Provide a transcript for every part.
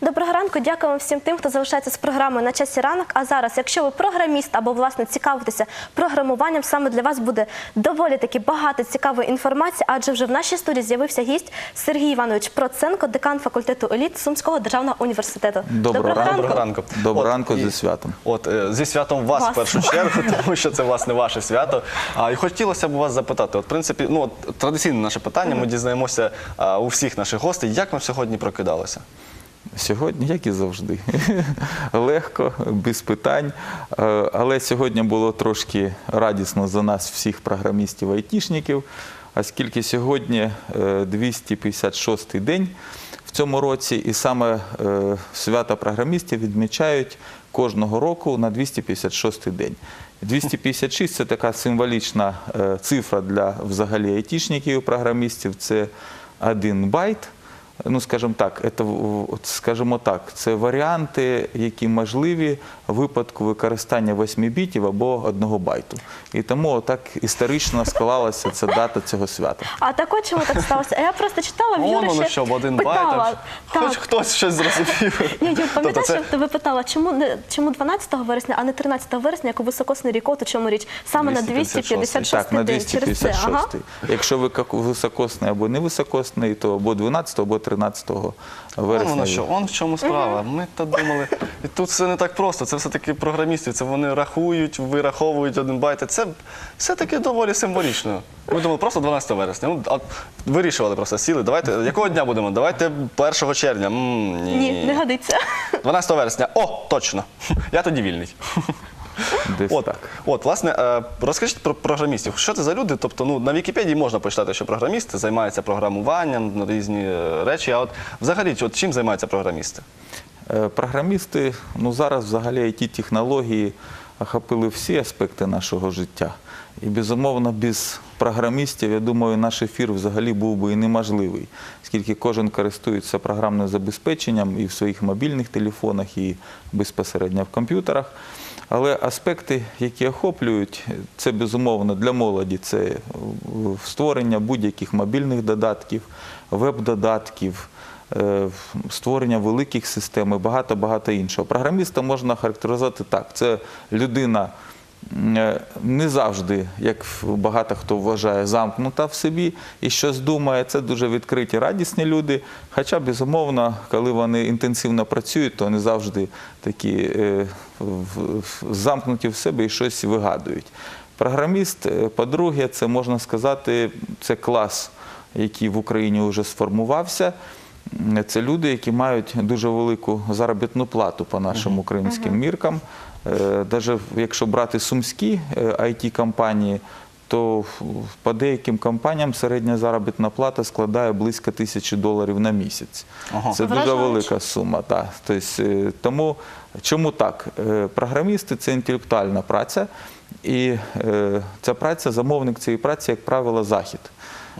Доброго ранку, дякуємо всім тим, хто залишається з програмою на часі ранок. А зараз, якщо ви програміст або власне цікавитеся програмуванням, саме для вас буде доволі таки багато цікавої інформації, адже вже в нашій студії з'явився гість Сергій Іванович Проценко, декан факультету еліт Сумського державного університету. Доброго ранку. Доброго ранку. Доброго От, ранку зі святом. От е, зі святом вас, Вас. в першу чергу, тому що це власне ваше свято. А і хотілося б вас запитати. От, в принципі, ну от, традиційне наше питання. Ми дізнаємося а, у всіх наших гостей, як вам сьогодні прокидалося. Сьогодні, як і завжди, легко, без питань. Е, Але сьогодні було трошки радісно за нас, всіх програмістів айтішників, оскільки сьогодні е, 256-й день в цьому році, і саме е, свято програмістів відмічають кожного року на 256-й день. 256 – це така символічна е, цифра для взагалі айтішників і програмістів. Це один байт. Ну, скажімо так, це, скажімо так, це варіанти, які можливі випадку використання 8 бітів або 1 байту. І тому так історично склалася ця дата цього свята. А також чому так сталося? А я просто читала в воно ще один питала. байт. Так. Хоч хтось щось зрозумів. Ні, Тобто пам'ятаєш, це- що тебе питала, чому не чому 12 вересня, а не 13 вересня, як у високосний рік, от у чому річ? Саме на 256. 256 Так, на день. Через це. Ага. Якщо ви високосний або невисокосний, то або 12 або 13 Вон вересня. воно що, он в чому справа. Ми то думали. І тут все не так просто. Це все-таки програмісти. Це вони рахують, вираховують один байт. Це все-таки доволі символічно. Ми думали, просто 12 вересня. Ну, а вирішували просто сіли. Давайте, якого дня будемо? Давайте 1 червня. М, ні. Ні, не годиться. 12 вересня. О, точно. Я тоді вільний. Десь От, так. от, власне, е, розкажіть про програмістів. Що це за люди? Тобто, ну на Вікіпедії можна почитати, що програмісти займаються програмуванням, ну, різні е, речі. А от взагалі, от чим займаються програмісти? Е, Програмісти, ну зараз взагалі it технології охопили всі аспекти нашого життя. І безумовно, без програмістів, я думаю, наш ефір взагалі був би і неможливий, оскільки кожен користується програмним забезпеченням і в своїх мобільних телефонах, і безпосередньо в комп'ютерах. Але аспекти, які охоплюють, це безумовно для молоді, це е, створення будь-яких мобільних додатків, веб-додатків, створення великих систем і багато-багато іншого. Програміста можна характеризувати так. Це людина е, не завжди, як багато хто вважає, замкнута в собі і щось думає. Це дуже відкриті, радісні люди. Хоча, безумовно, коли вони інтенсивно працюють, то вони завжди такі е, замкнуті в себе і щось вигадують. Програміст, е, по-друге, це можна сказати, це клас, який в Україні вже сформувався. Це люди, які мають дуже велику заробітну плату по нашим українським міркам. Навіть якщо брати сумські it компанії то по деяким компаніям середня заробітна плата складає близько тисячі доларів на місяць. Ага. Це дуже велика сума. Так. Тобто, е, тому чому так? Е, Програмісти це інтелектуальна праця, і е, ця праця, замовник цієї праці, як правило, захід.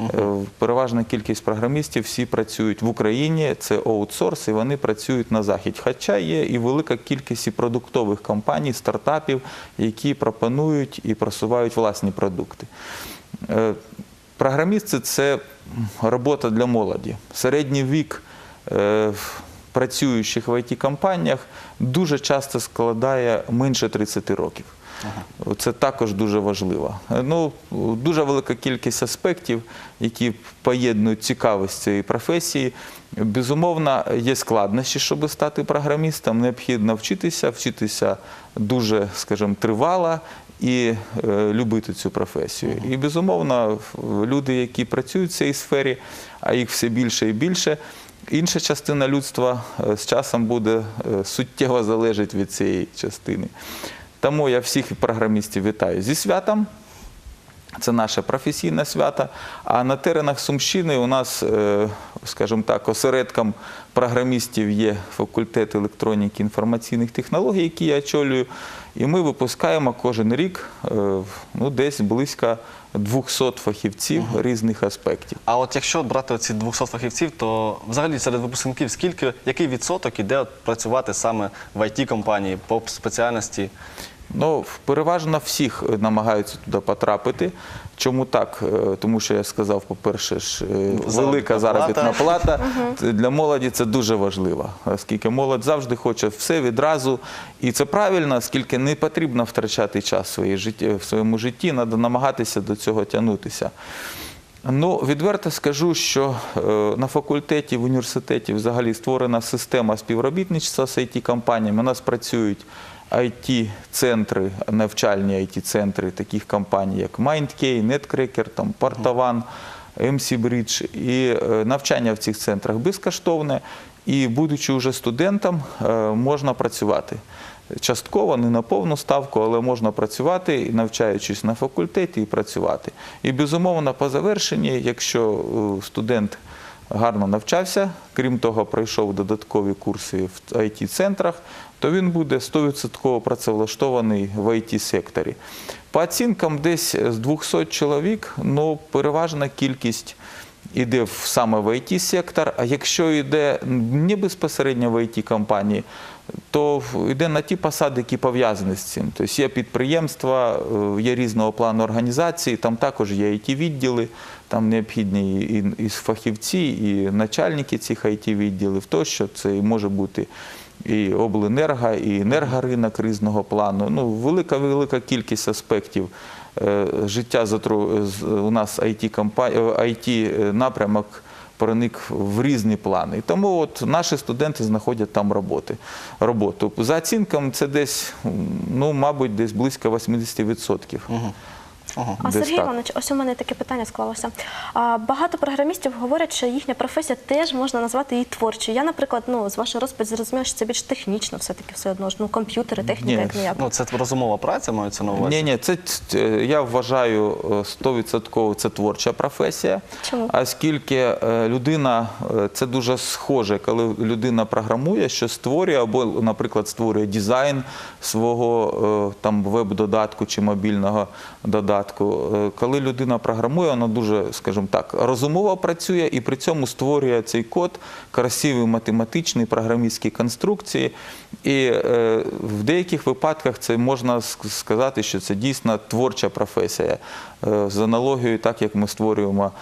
Е, Переважна кількість програмістів всі працюють в Україні, це аутсорс, і вони працюють на захід. Хоча є і велика кількість і продуктових компаній, стартапів, які пропонують і просувають власні продукти. Е, Програмісти це робота для молоді. Середній вік е, працюючих в it компаніях дуже часто складає менше 30 років. Це також дуже важливо. Ну, дуже велика кількість аспектів, які поєднують цікавість цієї професії. Безумовно, є складнощі, щоб стати програмістом. Необхідно вчитися, вчитися дуже, скажімо, тривало і е, любити цю професію. І безумовно, люди, які працюють в цій сфері, а їх все більше і більше. Інша частина людства е, з часом буде е, суттєво залежить від цієї частини. Тому я всіх програмістів вітаю зі святом. Це наше професійне свято. А на теренах Сумщини у нас, е, скажімо так, осередком програмістів є факультет електроніки інформаційних технологій, який я очолюю. І ми випускаємо кожен рік е, ну, десь близько 200 фахівців різних аспектів. А от якщо брати ці 200 фахівців, то взагалі серед випускників скільки, який відсоток іде працювати саме в it компанії по спеціальності? Ну, переважно всіх е, намагаються туди потрапити. Чому так? Е, Тому що я сказав, по-перше, ж, е, велика заробітна плата. Для молоді це дуже важливо, оскільки молодь завжди хоче все відразу. І це правильно, оскільки не потрібно втрачати час в, своєму житті, треба намагатися до цього тягнутися. Ну, відверто скажу, що на факультеті, в університеті взагалі створена система співробітництва з IT-компаніями. У нас працюють IT-центри, навчальні IT-центри таких компаній, як MindKey, NetCracker, там, Portavan, MC Bridge. І е, навчання в цих центрах безкоштовне. І будучи вже студентом, е, можна працювати. Частково, не на повну ставку, але можна працювати, навчаючись на факультеті, і працювати. І безумовно, по завершенні, якщо е, студент гарно навчався, крім того, пройшов додаткові курси в IT-центрах, то він буде 100% працевлаштований в IT-секторі. По оцінкам, десь з 200 чоловік, ну, переважна кількість іде саме в IT-сектор, а якщо йде не безпосередньо в IT-компанії, то йде на ті посади, які пов'язані з цим. Тобто є підприємства, е, є різного плану організації, там також є IT-відділи, там необхідні і, і фахівці, і начальники цих IT-відділів тощо. Це може бути і обленерго, і енергоринок різного плану. Ну, велика велика кількість аспектів е, життя у нас IT напрямок проник в різні плани. Тому от наші студенти знаходять там роботи, роботу. За оцінками це десь, ну, мабуть, десь близько 80%. Ага. А Десь Сергій так. Іванович, ось у мене таке питання склалося. А, багато програмістів говорять, що їхня професія теж можна назвати її творчою. Я, наприклад, ну з вашої розповіді зрозуміла, що це більш технічно, все таки все одно ж ну комп'ютери, техніка, Ні. як ніяк. Ну, це розумова праця мається на увазі. Ні, ні, це т- е, я вважаю е, 100% це творча професія. Чому? Оскільки е, людина е, це дуже схоже, коли людина програмує, що створює, або, наприклад, створює дизайн свого е, там веб-додатку чи мобільного додатку. Е, Коли людина програмує, вона дуже, скажімо так, розумово працює і при цьому створює цей код, красиві математичні програмістські конструкції. І е, в деяких випадках це можна сказати, що це дійсно творча професія. З аналогією, так як ми створюємо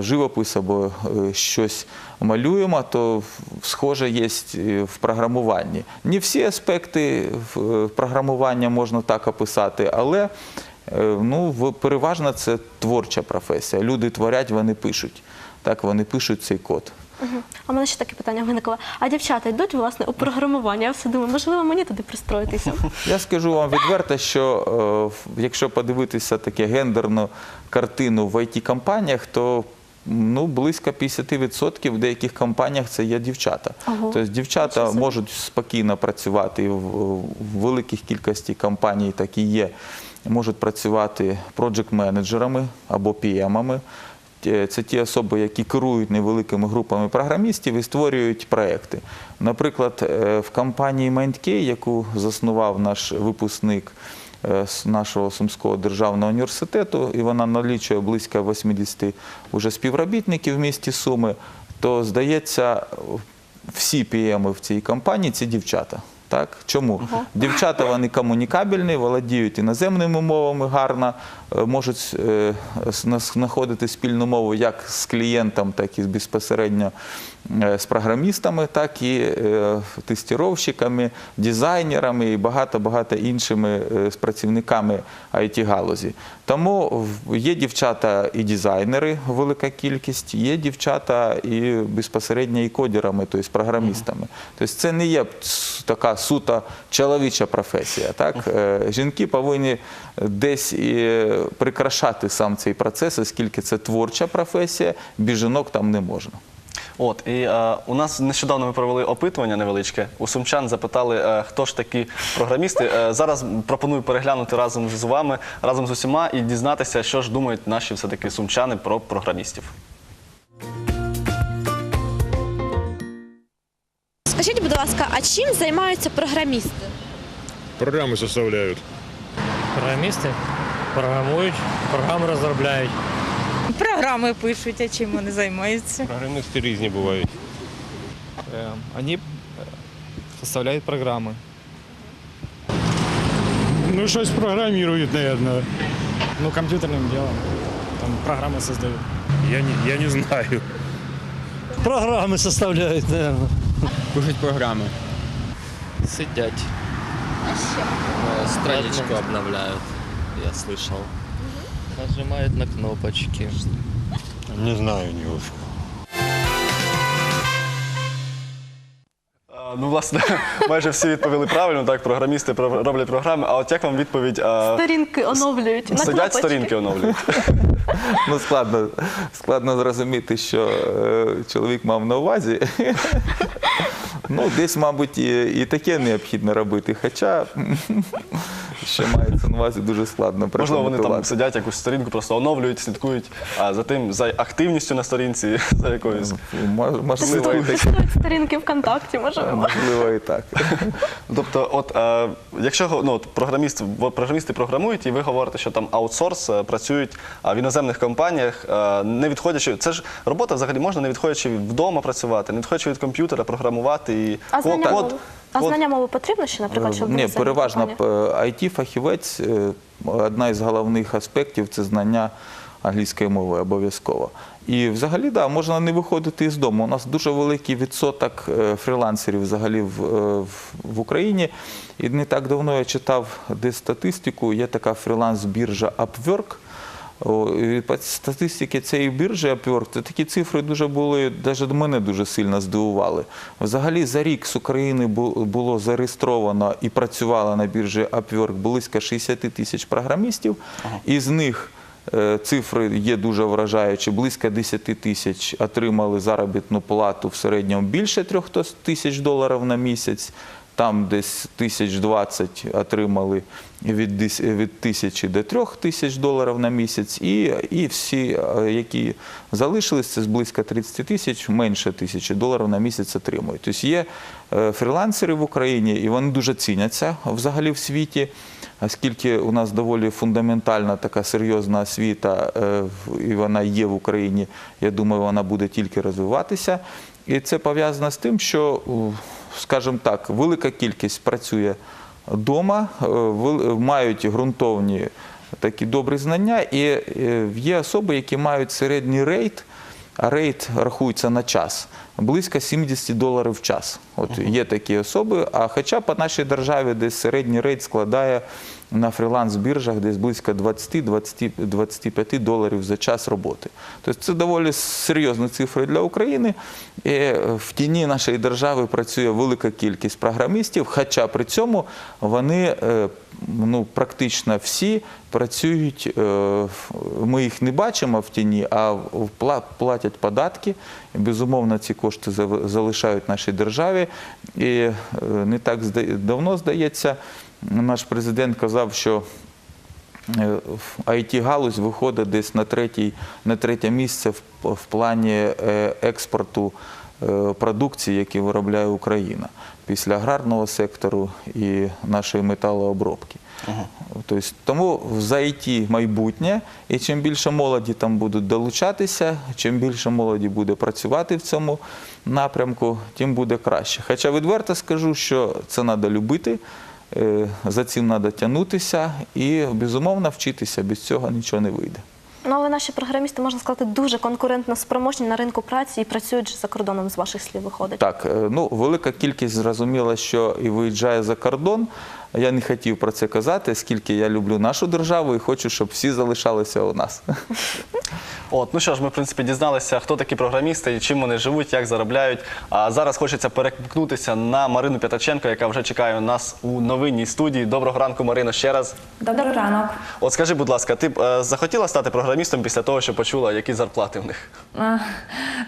живопис або щось малюємо, то схоже є в програмуванні. Не всі аспекти в- програмування можна так описати, але е, ну, переважно це творча професія. Люди творять, вони пишуть. Так, вони пишуть цей код. Мгм. А в мене ще таке питання виникло. А дівчата йдуть власне у програмування? Я все думаю, можливо, мені туди пристроїтися. Я скажу вам відверто, що е, якщо подивитися таке гендерну картину в IT-компаніях, то ну, близько 50% в деяких компаніях це є дівчата. Ого. Тобто дівчата собі. можуть спокійно працювати в, в великих кількості компаній, так і є, можуть працювати проджект-менеджерами або PM-ами. Це ті особи, які керують невеликими групами програмістів і створюють проекти. Наприклад, е, в компанії MindKey, яку заснував наш випускник нашого Сумського державного університету, і вона налічує близько 80 уже співробітників в місті Суми, то здається, всі пієми в цій компанії це дівчата. Так? Чому? Дівчата вони комунікабельні, володіють іноземними мовами гарно, е, можуть е, знаходити спільну мову як з клієнтом, так і безпосередньо е, з програмістами, так і тестировщиками, дизайнерами і багато-багато іншими працівниками IT-галузі. Тому є дівчата і дизайнери, велика кількість, є дівчата і безпосередньо і кодерами, тобто програмістами. Тобто це не є така суто чоловіча професія. Так? Е, Жінки повинні десь і прикрашати сам цей процес, оскільки це творча професія, без жінок там не можна. От і е, у нас нещодавно ми провели опитування невеличке. У сумчан запитали, е, хто ж такі програмісти. Е, зараз пропоную переглянути разом з вами, разом з усіма і дізнатися, що ж думають наші все таки сумчани про програмістів. будь ласка, а чим займаються програмісти? Програми составляють. Програмісти програмують, програми розробляють. Програми пишуть, а чим вони займаються? Програмісти різні бувають. Э, Они э, составляют программы. Ну, щось програмують, наверное. Ну, компьютерным делом. Там программы создают. Я не, я не знаю. Програми составляють, наверное. Кушать програми. Сидять. Э, Страничку обновляют, я слышал. Нажимают на кнопочки. Не знаю, Нюшка. А, Ну, власне, майже всі відповіли правильно, так, програмісти про- роблять програми. А от як вам відповідь? а, Сторінки оновлюють на Сидять кнопочки. сторінки оновлюють. Ну, складно, складно зрозуміти, що е, чоловік мав на увазі. Ну, десь, мабуть, і, і таке необхідно робити. Хоча, що мається на увазі, дуже складно Можливо, вони там прокоментувати. сидять якусь сторінку, просто оновлюють, слідкують а, за тим, за активністю на сторінці, за якоюсь. Мож- Можливо, і таке. Сторінки ВКонтакті, можливо. Можливо, і так. Тобто, от е, якщо ну, от, програміст, програмісти програмують, і ви говорите, що там аутсорс е, працюють а, в іноземних компаніях, е, не відходячи, це ж робота взагалі можна не відходячи вдома працювати, не відходячи від комп'ютера, програмувати і А знання код, мови? А код- знання мови потрібно ще, наприклад, щоб Ні, переважно компанії? IT-фахівець, е, одна із головних аспектів це знання англійської мови обов'язково. І взагалі, да, можна не виходити із дому. У нас дуже великий відсоток е, фрілансерів взагалі в, е, в, Україні. І не так давно я читав десь статистику, є така фріланс-біржа Upwork. Статистиці цієї біржі Upwork, такі цифри дуже були, навіть мене дуже сильно здивували. Взагалі за рік з України було зареєстровано і працювало на біржі Upwork близько 60 тисяч програмістів. Із них цифри є дуже вражаючі. Близько 10 тисяч отримали заробітну плату в середньому більше 3 тисяч доларів на місяць. Там десь тисяч двадцять отримали від, тисячі до трьох тисяч доларів на місяць, і, і всі, е, які залишились, це з близько 30 тисяч, менше тисячі доларів на місяць отримують. Тобто є е, фрілансери в Україні, і вони дуже ціняться взагалі в світі, оскільки у нас доволі фундаментальна така серйозна освіта, е, і вона є в Україні. Я думаю, вона буде тільки розвиватися. І це пов'язано з тим, що, скажімо так, велика кількість працює вдома, е, мають ґрунтовні такі добрі знання, і е, є особи, які мають середній рейд, а рейд рахується на час. Близько 70 доларів в час. От є такі особи. А хоча по нашій державі десь середній рейд складає на фріланс-біржах десь близько 20-25 доларів за час роботи. Тобто це доволі серйозні цифри для України. І в тіні нашої держави працює велика кількість програмістів, хоча при цьому вони е, ну, практично всі працюють, е, ми їх не бачимо в тіні, а платять податки. Безумовно, ці кошти залишають нашій державі. І е, не так давно, здається, наш президент казав, що IT-галузь виходить десь на, третє місце в, плані е, експорту е, продукції, які виробляє Україна після аграрного сектору і нашої металообробки. Тобто, тому за IT майбутнє, і чим більше молоді там будуть долучатися, чим більше молоді буде працювати в цьому напрямку, тим буде краще. Хоча відверто скажу, що це треба любити. Е, За цим треба тягнутися і, безумовно, вчитися. Без цього нічого не вийде. Наші програмісти, можна сказати, дуже конкурентно спроможні на ринку праці і працюють за кордоном, з ваших слів виходить. Так, е, ну велика кількість зрозуміла, що і виїжджає за кордон. Я не хотів про це казати, оскільки я люблю нашу державу і хочу, щоб всі залишалися у нас. От, ну що ж, ми в принципі дізналися, хто такі програмісти і чим вони живуть, як заробляють. А зараз хочеться перемкнутися на Марину П'ятаченко, яка вже чекає нас у новинній студії. Доброго ранку, Марино, ще раз. Добрий ранок. От скажи, будь ласка, ти б е, захотіла стати програмістом після того, що почула, які зарплати в них? А,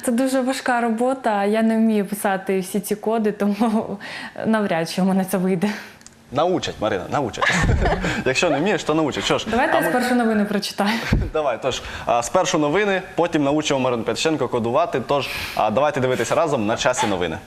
Це дуже важка робота. Я не вмію писати всі ці коди, тому навряд чи в мене це вийде. Научать, Марина, научать. Якщо не вмієш, то научать. Що ж, Давайте а я ми- спершу новини прочитаю. Давай, тож а, спершу новини, потім научимо Марину Петченко кодувати. Тож а, давайте дивитися разом на часі новини.